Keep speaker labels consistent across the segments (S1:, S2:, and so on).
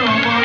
S1: সবার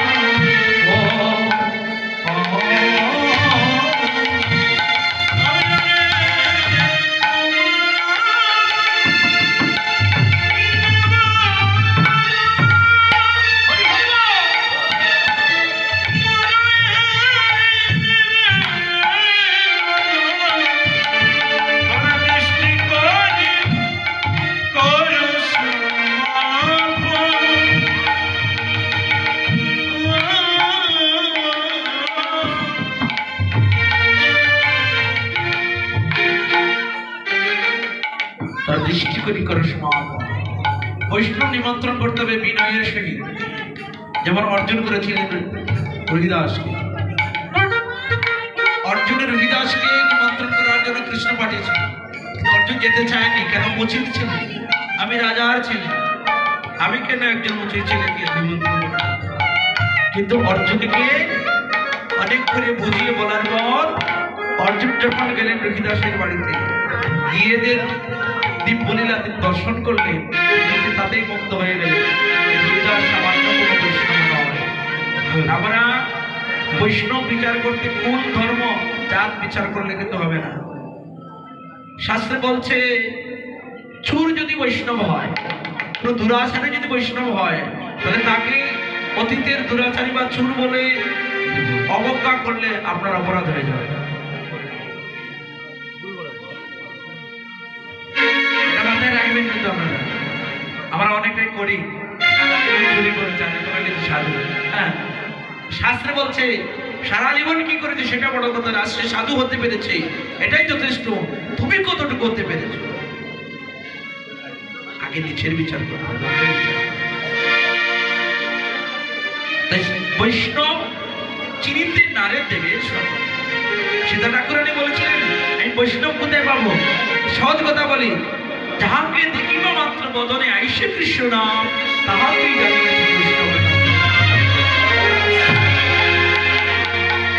S1: করি করো সমাগম বৈষ্ণব নিমন্ত্রণ করতে হবে বিনয়ের সহিত যেমন অর্জুন করেছিলেন রহিদাসকে অর্জুনের রহিদাসকে নিমন্ত্রণ করার জন্য কৃষ্ণ পাঠিয়েছিল অর্জুন যেতে চায়নি, কেন উচিত ছিল আমি রাজার ছেলে আমি কেন একজন উচিত ছেলেকে নিমন্ত্রণ কিন্তু অর্জুনকে অনেক করে বুঝিয়ে বলার পর অর্জুন যখন গেলেন রহিদাসের বাড়িতে গিয়েদের দিব্যলীলা দর্শন করলেন দেখে তাতেই মুক্ত হয়ে কোনো বৈষ্ণব আমরা বৈষ্ণব বিচার করতে কোন ধর্ম, জাত বিচার করলে কিন্তু হবে না। শাস্ত্রে বলছে, চুর যদি বৈষ্ণব হয়, কোনো দুরাচারী যদি বৈষ্ণব হয়, তাহলে তাকে অতীতের দুরাচারী বা চুর বলে অবজ্ঞা করলে আপনার অপরাধ হয়ে যাবে। আপনারা আমরা অনেকটাই করি। হ্যাঁ শাস্ত্রে বলছে, সারা জীবন কি করেছে সেটা বড় কথা না সাধু হতে পেরেছে। এটাই যথেষ্ট। তুমি কতটুকু হতে পেরেছ? আগে নিচের বিচার বৈষ্ণব চিনিতে নারে দেবে সীতা ঠাকুরানি বলেছিলেন, আমি বৈষ্ণব কোথায় পাবো? সহজ কথা বলি যাহাকে দেখিবা মাত্র বদনে আইসে কৃষ্ণ নাম তাহাকেই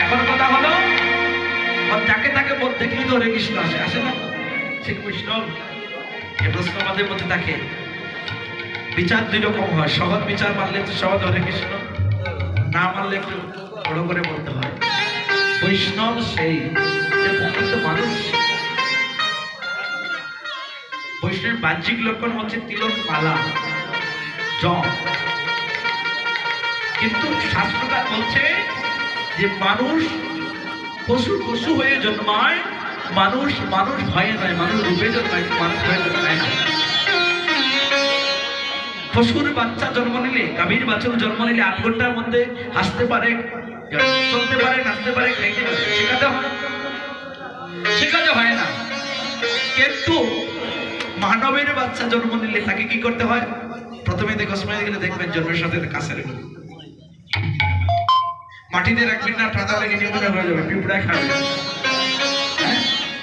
S1: এখন কথা হলো যাকে তাকে দেখলি হরে কৃষ্ণ আসে? আসে না? সে বৈষ্ণব এ প্রশ্ন আমাদের মধ্যে থাকে। বিচার দুই রকম হয়। সহজ বিচার মানলে তো সহজ হরে কৃষ্ণ। না মানলে একটু বড় করে বলতে হয়। বৈষ্ণব সেই বৈষ্ণবের বাহ্যিক লক্ষণ হচ্ছে তিলক মালা জপ কিন্তু শাস্ত্রকার বলছে যে মানুষ পশু পশু হয়ে জন্মায়, মানুষ মানুষ ভয়ে নয়, মানুষ রূপে জন্মায়, মানুষ হয়ে জন্মায় না পশুর বাচ্চা জন্ম নিলে, গাভীর বাছুর জন্ম নিলে আট ঘণ্টার মধ্যে হাসতে পারে, চলতে পারে, নাচতে পারে, খাইতে পারে, শেখাতে হয়। শেখাতে হয় না। কিন্তু মানবের বাচ্চা জন্ম নিলে তাকে কি করতে হয়? প্রথমে দেখো গেলে দেখবেন জন্মের সাথে কাছে রেখে মাটিতে রাখবেন না ঠান্ডা লেগে নিপুণা হয়ে যাবে খাবে?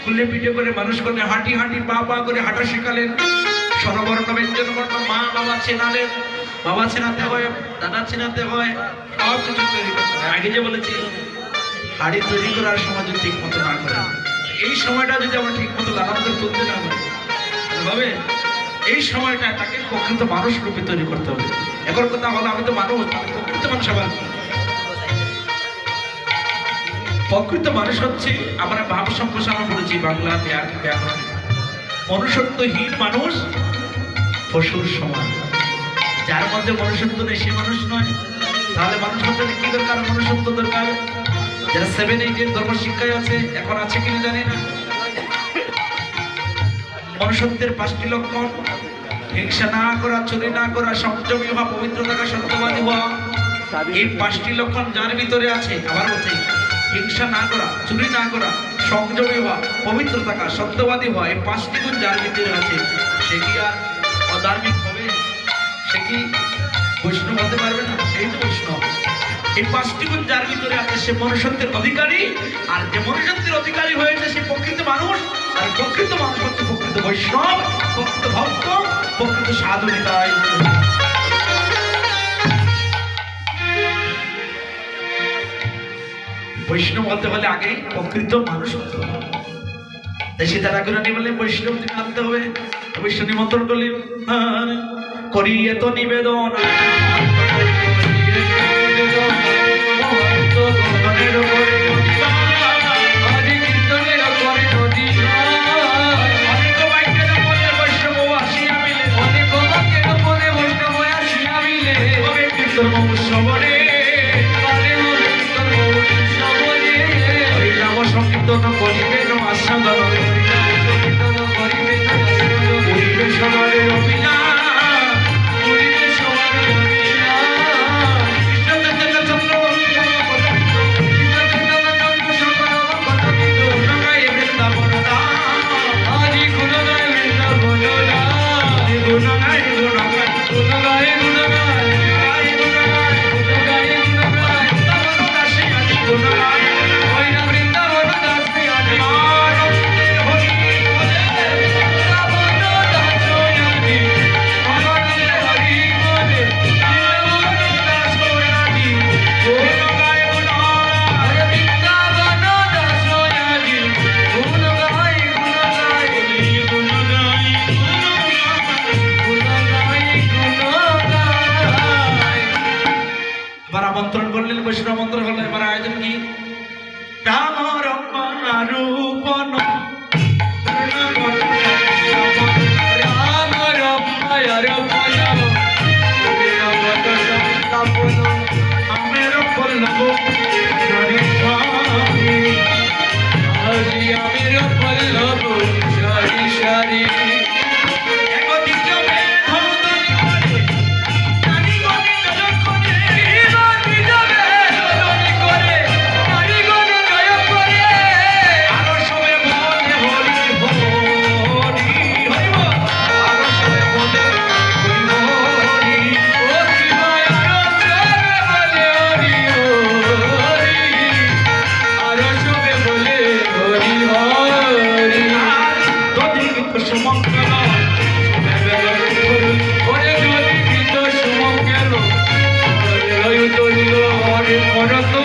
S1: খুলে পিঠে করে মানুষ করলে হাঁটি হাঁটি, পা পা করে হাঁটা শেখালেন। মা বাবা চেনালেন। বাবা চেনাতে হয়, দাদা চেনাতে হয়, সব কিছু তৈরি করতে আগে যে বলেছি, হাড়ি তৈরি করার সময় যদি ঠিক মতো না করে এই সময়টা যদি আমরা ঠিক মতো করে তুলতে না পারি ভাবে এই সময়টা তাকে প্রকৃত মানুষ রূপে তৈরি করতে হবে। এখন কথা হলো আমি তো মানুষ, প্রকৃত মানুষ আবার প্রকৃত মানুষ হচ্ছে আমরা ভাব সম্প্রসারণ করেছি বাংলা মনুষ্যত্বহীন মানুষ পশুর সমান। যার মধ্যে মনুষ্যত্ব নেই, সে মানুষ নয়। তাহলে মানুষ হতে কি দরকার? মনুষ্যত্ব দরকার? যারা সেভেন এইটের ধর্ম শিক্ষায় আছে, এখন আছে কিনা জানি না। মনুষ্যত্বের পাঁচটি লক্ষণ। হিংসা না করা চুরি না করা সংযমী হওয়া পবিত্র থাকা সত্যবাদী হওয়া। এই পাঁচটি লক্ষণ যার ভিতরে আছে আবার বলছি হিংসা না করা চুরি না করা সংযমী হওয়া পবিত্র থাকা সত্যবাদী হওয়া এই পাঁচটি গুণ যার ভিতরে আছে সে কি আর অধার্মিক হবে? সে কি বৈষ্ণব হতে পারবে না? সেই তো বৈষ্ণব। এই পাঁচটি গুণ যার ভিতরে আছে সে মনুষ্যত্বের অধিকারী আর যে মনুষ্যত্বের অধিকারী হয়েছে সে প্রকৃত মানুষ প্রকৃত মানুষ, প্রকৃত বৈষ্ণব, প্রকৃত ভক্ত, প্রকৃত সাধু বৈষ্ণব হতে হলে আগে প্রকৃত মানুষ হতে হবে। তাই সীতা ঠাকুরানি বললেন বৈষ্ণব আনতে হবে। বৈষ্ণব নিমন্ত্রণ করলেন আর করি এত নিবেদন কীর্তন
S2: সংস্থাপন
S1: আমের
S2: হরে করত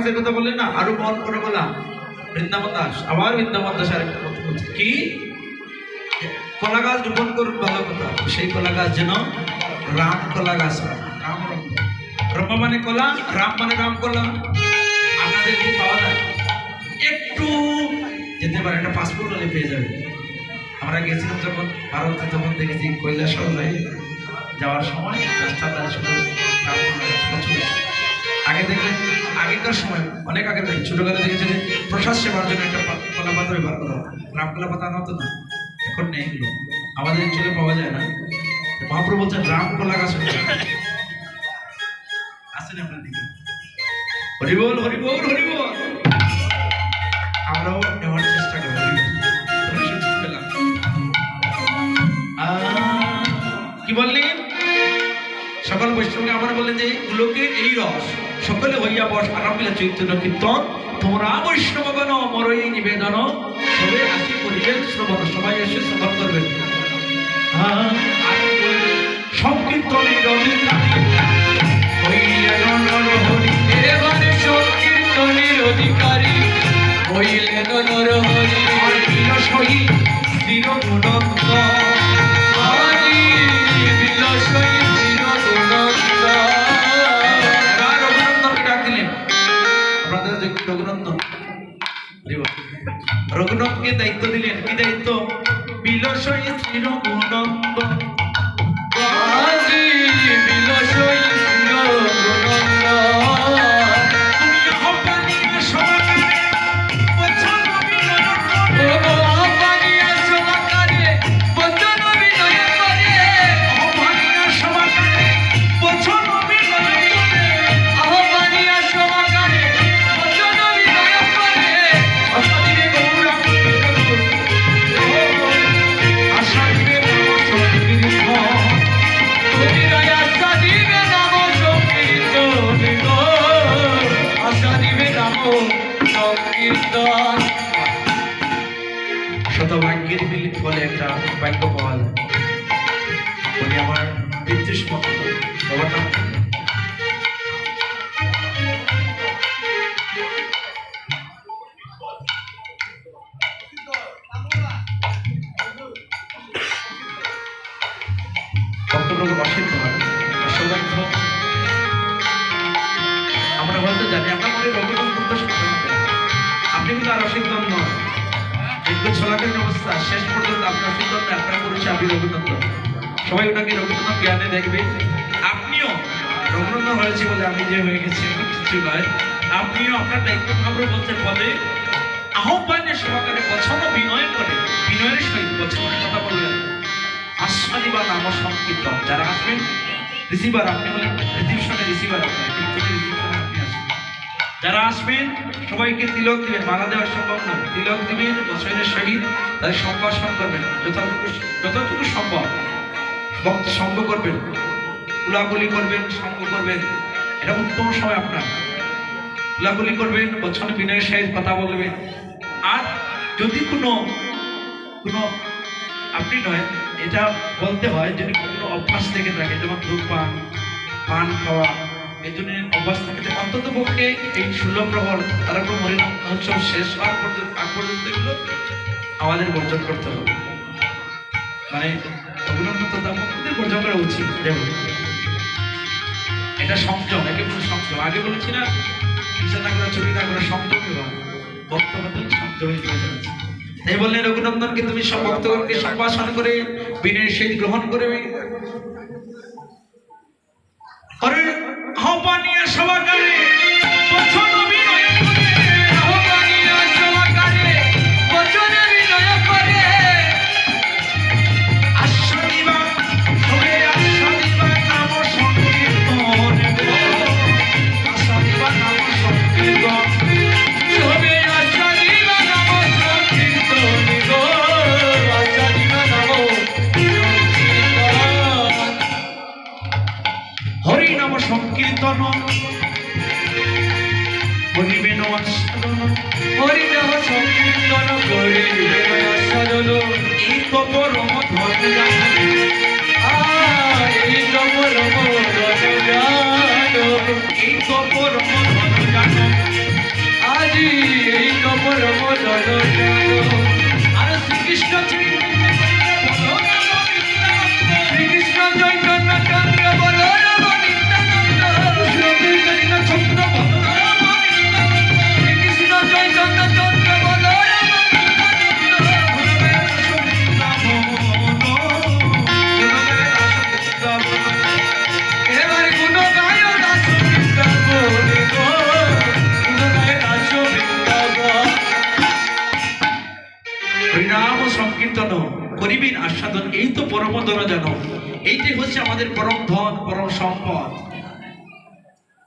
S1: বলে গাছের কথা বললেন না, আরও বল করে বললাম, বৃন্দাবন দাস, আবার বৃন্দাবন দাস আরেকটা কথা বলছে। কি? কলা গাছ রোপণ করুন, ভালো কথা। সেই কলা গাছ যেন রাম কলা গাছ। রাম রম্বা মানে কলা, রাম মানে রাম কলা। আপনাদের কি পাওয়া যায়? একটু যেতে পারে, একটা পাসপোর্ট হলে পেয়ে যাবে আমরা গেছিলাম যখন, ভারতে তখন দেখেছি কৈলাসর হয়ে যাওয়ার সময় রাস্তার ধারে শুধু। আগে দেখবেন আগেকার সময়, অনেক আগে থেকে ছোটবেলা দেখেছে যে প্রসাদ সেবার জন্য একটা কলা পাতা ব্যবহার করা হতো। রামকলা পাতা আনা হতো না। এখন নেই এগুলো। আমাদের অঞ্চলে পাওয়া যায় না। মহাপ্রভু বলছেন রাম কলা গাছ আসেন আপনার দিকে। হরিবল হরিবল হরিবল আমরাও নেওয়ার চেষ্টা করি কি বললেন? সকল বৈষ্ণবকে আমার বললেন যে লোকে এই রস। সকলে হইয়া বস, আরাম মিলে চৈতন্য কীর্তন। তোমরা বৈষ্ণবগণ মর এই নিবেদন। সবে আসি করিবেন শ্রবণ, সবাই এসে শ্রবণ করবেন। সংকীর্তনের অধিকারী। হইলেন নরহরি
S2: এবারে
S1: অসিদ্ধ হয় সৌভাগ্য আমরা হয়তো জানি, আমরা মনে তো আপনি কিন্তু আর অসিদ্ধ নয় এই দীর্ঘ অবস্থা শেষ পর্যন্ত আপনার সুন্দর যাত্রা করেছে আপনি রঘুনন্দন সবাই ওনাকে রঘুনন্দন জ্ঞানে দেখবে। আপনিও রঘুনন্দন হয়েছে বলে আমি যে হয়ে গেছি কিছু নয়। আপনিও আপনার দায়িত্ব ভাবে বলতে পদে আহ্বানের সহকারে পছন্দ বিনয় করে। বিনয়ের সহিত পছন্দের কথা বললেন। আশ্বাদি বা নাম সংকীর্তন। যারা আসবেন রিসিভার আপনি হলেন রিসিপশনে রিসিভার যারা আসবেন, সবাইকে তিলক দিবেন মালা দেওয়ার সম্ভব না তিলক দিবেন, বছরের সহিত তাদের সম্ভাষণ করবেন, যতটুকু যতটুকু সম্ভব। ভক্ত সঙ্গ করবেন, কুলাকুলি করবেন, সঙ্গ করবেন। এটা উত্তম সময় আপনার। কুলাকুলি করবেন, বছরে বিনয়ের সহিত কথা বলবেন। আর যদি কোনো কোনো আপনি নয়, এটা বলতে হয় যদি কোনো অভ্যাস থেকে থাকে, যেমন ধূমপান পান খাওয়া, এই জন্য অভ্যাস থাকে যে অন্তত পক্ষে এই ষোলো তারপর হরিনাম উৎসব শেষ হওয়ার পর্যন্ত, আগ পর্যন্ত এগুলো আমাদের বর্জন করতে হবে। মানে অভিনন্দন তথা ভক্তদের বর্জন করা উচিত, দেখুন। এটা সংযম, একে বলে সংযম। আগে বলেছি না বিচার না করে, চুরি না করে সংযমই হয় আছে। তাই বললেন রঘুনন্দনকে তুমি সব ভক্তগণকে সম্ভাষণ করে বিনয়ের সেই গ্রহণ করে। আহ্বানিয়া
S2: আহ্বানীয় সভাকারে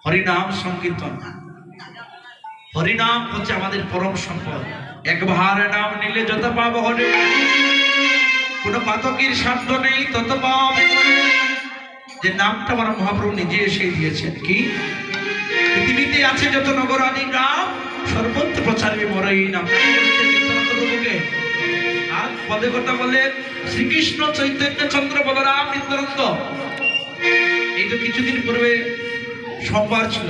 S1: হরিনাম সংকীর্তন। হরিনাম হচ্ছে আমাদের পরম সম্পদ। একবার নাম নিলে যত পাব হরে। কোন পাতকির সাধ্য নেই, তত পাবে যে নামটা আমার মহাপ্রভু নিজে এসে দিয়েছেন, কি? পৃথিবীতে আছে যত নগর আদি গ্রাম সর্বত্র প্রচারবে বড় এই নাম। আর পদে কথা বললেন শ্রীকৃষ্ণ চৈতন্য চন্দ্র বলরাম নিত্যানন্দ। এই তো কিছুদিন পূর্বে সোমবার ছিল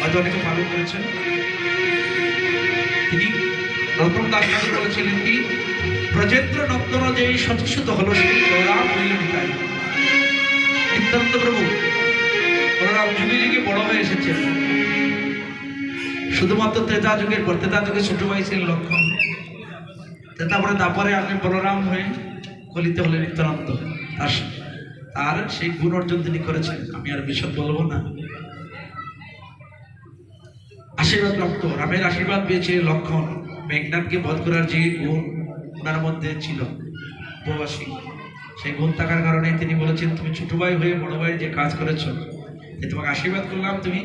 S1: হয়তো অনেকে পালন করেছেন। তিনি রতন দাস বলেছিলেন কি ব্রজেন্দ্র নন্দন যে সচিসূত হল সেই বলরাম হইল নিতাই নিত্যানন্দ প্রভু, বলরাম যুগে বড় হয়ে এসেছেন। শুধুমাত্র ত্রেতা যুগের পর, ত্রেতা যুগে ছোট ভাই ছিলেন লক্ষণ। তারপরে তারপরে আপনি বলরাম হয়ে কলিতে হলেন নিত্যানন্দ। তার তার সেই গুণ অর্জন তিনি করেছেন। আমি আর বিশদ বলব না। আশীর্বাদ প্রাপ্ত রামের আশীর্বাদ পেয়েছে লক্ষণ। মেঘনাথকে বধ করার যে গুণ ওনার মধ্যে ছিল, উপবাসী, সেই গুণ থাকার কারণে তিনি বলেছেন, তুমি ছোট ভাই হয়ে বড় ভাই যে কাজ করেছ যে তোমাকে আশীর্বাদ করলাম, তুমি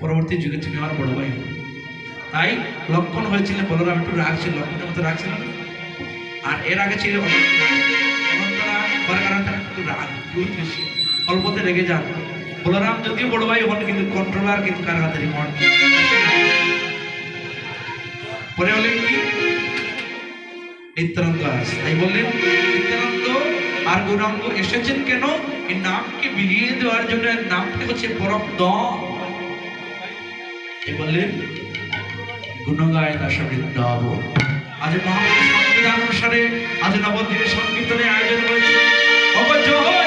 S1: পরবর্তী যুগে তুমি আমার বড় ভাই তাই লক্ষণ হয়েছিলেন বলরাম একটু রাগ ছিল, লক্ষণের মতো রাগ ছিল আর এর আগে ছিল অনন্তরা অল্পতে রেগে যান। বলরাম, যদিও বড় ভাই হন, কিন্তু কন্ট্রোলার কিন্তু কার হাতে রিমোট পরে হলেন কি? নিত্যানন্দ দাস। তাই বললেন, নিত্যানন্দ, আর গৌরাঙ্গ এসেছেন কেন? এই নামকে বিলিয়ে দেওয়ার জন্য এর নামটি হচ্ছে পরম দম। বললেন, গুণগায় দাস বৃন্দাব আজ মহাপ্রভু সংবিধান অনুসারে আজ নবদ্বীপের সংকীর্তনের আয়োজন হয়েছে। 观众。